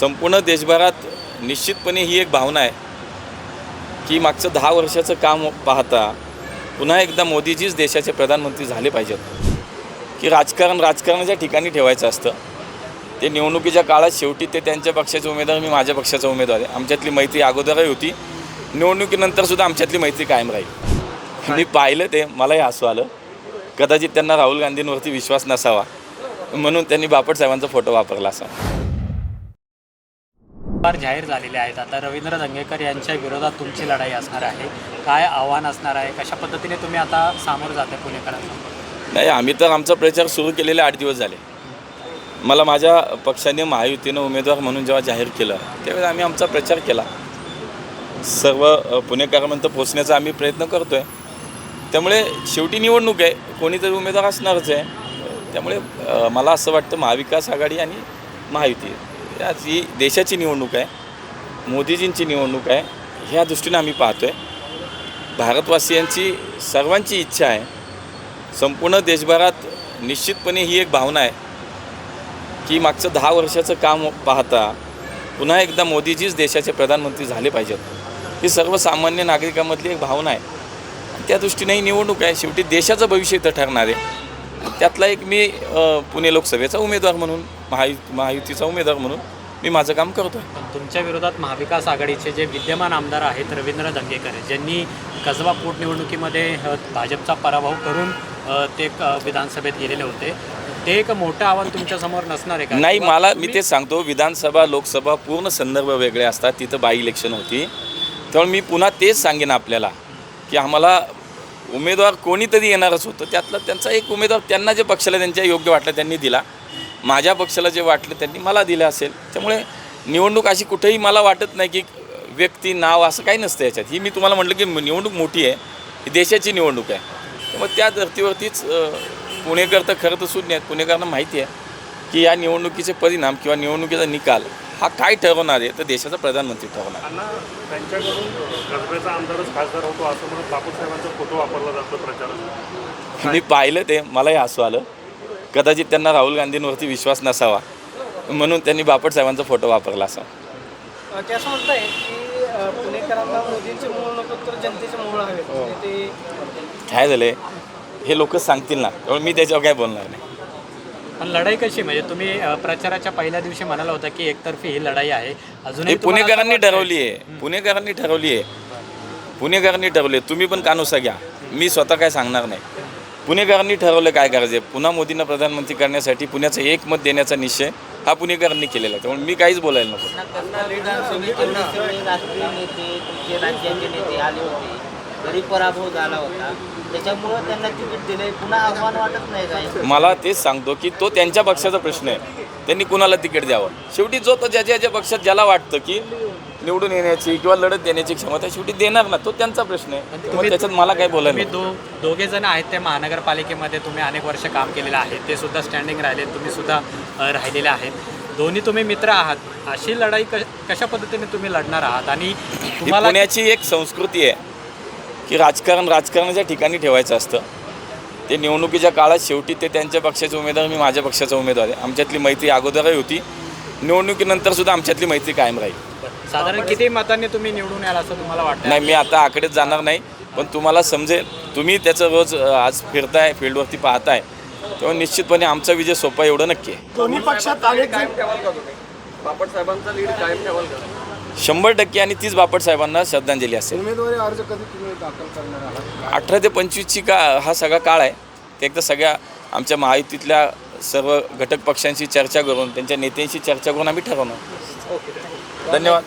संपूर्ण देशभरात निश्चितपणे ही एक भावना आहे की मागचं दहा वर्षाचं काम पाहता पुन्हा एकदा मोदीजीच देशाचे प्रधानमंत्री झाले पाहिजेत. की राजकारण राजकारणाच्या ठिकाणी ठेवायचं असतं. ते निवडणुकीच्या काळात शेवटी ते त्यांच्या पक्षाचे उमेदवार मी माझ्या पक्षाचा उमेदवार आहे. आमच्यातली मैत्री अगोदरही होती. निवडणुकीनंतरसुद्धा आमच्यातली मैत्री कायम राहील. मी पाहिलं ते मलाही हसू आलं. कदाचित त्यांना राहुल गांधींवरती विश्वास नसावा. म्हणून त्यांनी बापट साहेबांचा फोटो वापरला असा फार जाहीर झालेले आहेत. आता रवींद्र दंगेकर यांच्या विरोधात तुमची लढाई असणार आहे. काय आव्हान असणार आहे? कशा पद्धतीने तुम्ही आता सामोरं जाते पुणेकरांना? नाही आम्ही तर आमचा प्रचार सुरू केलेले आठ दिवस झाले. मला माझ्या पक्षाने महायुतीनं उमेदवार म्हणून जेव्हा जाहीर केलं त्यावेळेस आम्ही आमचा प्रचार केला. सर्व पुणेकरांपर्यंत पोचण्याचा आम्ही प्रयत्न करतो आहे त्यामुळे शेवटी निवडणूक आहे. कोणीतरी उमेदवार असणारच आहे. त्यामुळे मला असं वाटतं महाविकास आघाडी आणि महायुती. आज ही देशाची निवडणूक आहे मोदीजींची निवडणूक आहे. ह्या दृष्टीनं आम्ही पाहतो आहे भारतवासियांची सर्वांची इच्छा आहे. संपूर्ण देशभरात निश्चितपणे ही एक भावना आहे की मागचं दहा वर्षाचं काम पाहता पुन्हा एकदा मोदीजीच देशाचे प्रधानमंत्री झाले पाहिजेत. ही सर्वसामान्य नागरिकांमधली एक भावना आहे. त्या दृष्टीने ही निवडणूक आहे. शेवटी देशाचं भविष्य इथं ठरणार आहे. त्यातला एक मी पुणे लोकसभेचा उमेदवार म्हणून महायु महायुतीचा उमेदवार म्हणून मी माझं काम करतो पण तुमच्या विरोधात महाविकास आघाडीचे जे विद्यमान आमदार आहेत रवींद्र दंगेकर ज्यांनी कसबा पोटनिवडणुकीमध्ये भाजपचा पराभव करून ते क- विधानसभेत गेलेले होते. ते एक मोठं आव्हान तुमच्यासमोर नसणार आहे का? नाही मला मी तुम्ही- ते सांगतो विधानसभा लोकसभा पूर्ण संदर्भ वेगळे असतात. तिथं बाय इलेक्शन होती. त्यामुळे मी पुन्हा तेच सांगेन आपल्याला की आम्हाला उमेदवार कोणीतरी येणारच होतं. त्यातलं त्यांचा एक उमेदवार त्यांना जे पक्षाला त्यांच्या योग्य वाटलं त्यांनी दिला. माझ्या पक्षाला जे वाटलं त्यांनी मला दिलं असेल. त्यामुळे निवडणूक अशी कुठेही मला वाटत नाही की व्यक्ती नाव असं काही नसतं याच्यात. ही मी तुम्हाला म्हटलं की निवडणूक मोठी आहे. ही देशाची निवडणूक आहे. त्यामुळे त्या धर्तीवरतीच पुणेकर तर खरं तर शून्य आहेत. पुणेकरांना माहिती आहे की या निवडणुकीचे परिणाम किंवा निवडणुकीचा निकाल हा काय ठरवणार आहे तर देशाचा प्रधानमंत्री ठरवणार होतो असं म्हणून बापू साहेबांचा फोटो वापरला जातो प्रचारात मी पाहिलं ते मलाही हसू आलं. कदाचित त्यांना राहुल गांधींवरती विश्वास नसावा. म्हणून त्यांनी बापट साहेबांचा फोटो वापरला असावा असं म्हणताय की अ, पुणेकरांना मोदींचे मूळ नको तर जनतेचे मूळ हवे. म्हणजे ते काय झालं हे लोक सांगतील ना. त्यामुळे मी त्याच्यावर काय बोलणार नाही. पण लढाई कशी म्हणजे तुम्ही अ, प्रचाराच्या पहिल्या दिवशी म्हणाला होता की एकतर्फी ही लढाई आहे. अजूनही हे तुम्हाला असं पुणेकरांनी वाटतंय? ठरवली आहे पुणेकरांनी ठरवली आहे पुणेकरांनी ठरवले तुम्ही पण कानुसा घ्या. मी स्वतः काय सांगणार नाही. पुणेकरांनी ठरवलं काय करायचं आहे? पुन्हा मोदींना प्रधानमंत्री करण्यासाठी पुण्याचं एक मत देण्याचा निश्चय हा पुणेकरांनी केलेला आहे. त्यामुळे मी काहीच बोलायला नको. विधानसभेचे सगळे राष्ट्रीय नेते तुमचे राज्याचे नेते आले होते. तरी पराभव झाला होता. त्याच्यामुळं त्यांना तिकीट दिले पुन्हा आव्हान वाटत नाही मला तेच सांगतो की तो त्यांच्या पक्षाचा प्रश्न आहे. त्यांनी कुणाला तिकीट द्यावं? शेवटी जो तो ज्याच्या ज्याच्या पक्षात ज्याला वाटतं की निवडून येण्याची किंवा लढत देण्याची क्षमता शेवटी देणार ना तो त्यांचा प्रश्न आहे. त्याच्यात मला काय बोलायला तुम्ही नको. दो दोघे जण आहेत ते महानगरपालिकेमध्ये तुम्ही अनेक वर्ष काम केलेलं आहे ते सुद्धा स्टँडिंग राहिले तुम्ही सुद्धा अ, राहिलेले आहेत. दोन्ही तुम्ही मित्र आहात. अशी लढाई क कशा पद्धतीने तुम्ही लढणार आहात? आणि ही तुम्हाला पुण्याची एक संस्कृती आहे की राजकारण राजकारणाच्या ठिकाणी ठेवायचं असतं. ते निवडणुकीच्या काळात शेवटी ते त्यांच्या पक्षाचे उमेदवार मी माझ्या पक्षाचा उमेदवार आहे. आमच्यातली मैत्री अगोदरही होती. निवडणुकीनंतर सुद्धा आमच्यातली मैत्री कायम राहील. साधारण किती मतांनी तुम्ही निवडून याल असं तुम्हाला वाटतं? नाही मी आता आकडेच जाणार नाही पण तुम्हाला समजेल तुम्ही त्याचं रोज आज फिरताय फील्डवरती पाहताय तेव्हा निश्चितपणे आमचा विजय सोपा एवढं नक्की आहे. दोन्ही पक्षात अनेक जण शंभर टक्के आणि तीच बापट साहेबांना श्रद्धांजली असेल. उमेदवारी अर्ज कधी तुम्ही दाखल करणार आहात? अठरा ते पंचवीसची का हा सगळा काळ आहे. ते एकदा सगळ्या आमच्या महायुतीतल्या सर्व घटक पक्षांशी चर्चा करून त्यांच्या नेत्यांशी चर्चा करून आम्ही ठरवणार. धन्यवाद.